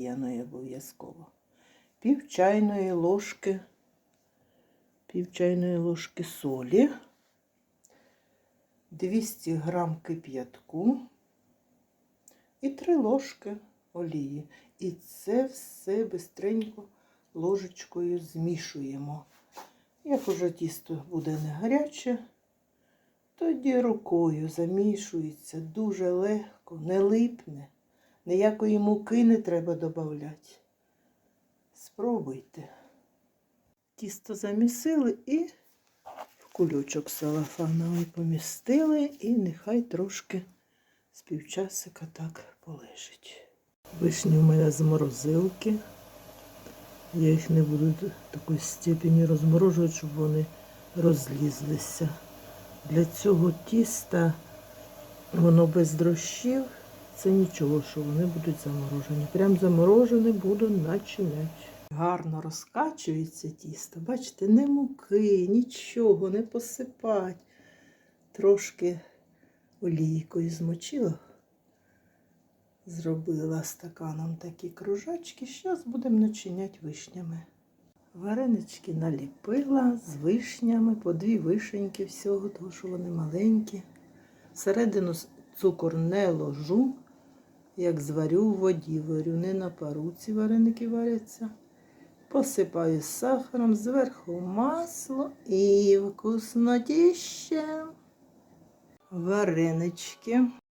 Яної обов'язково. Пів чайної ложки, пів чайної ложки солі, 200 грам кип'ятку і 3 ложки олії. І це все бистренько ложечкою змішуємо. Як уже тісто буде не гаряче, тоді рукою замішується дуже легко, не липне. Ніякої муки не треба додати. Спробуйте. Тісто замісили і в кульочок салафановий помістили, і нехай трошки з півчасика так полежить. Вишні у мене з морозилки. Я їх не буду до такої степені розморожувати, щоб вони розлізлися. Для цього тіста воно без дрожжів. Це нічого, що вони будуть заморожені. Прям заморожені буду начинять. Гарно розкачується тісто. Бачите, не муки, нічого, не посипать. Трошки олійкою змочила. Зробила стаканом такі кружачки. Зараз будемо начиняти вишнями. Варенички наліпила з вишнями, по дві вишеньки всього, тому що вони маленькі. Всередину цукор не ложу, як зварю в воді, варю не на пару ці вареники варяться. Посипаю сахаром, зверху масло і вкуснотіще. Варенички.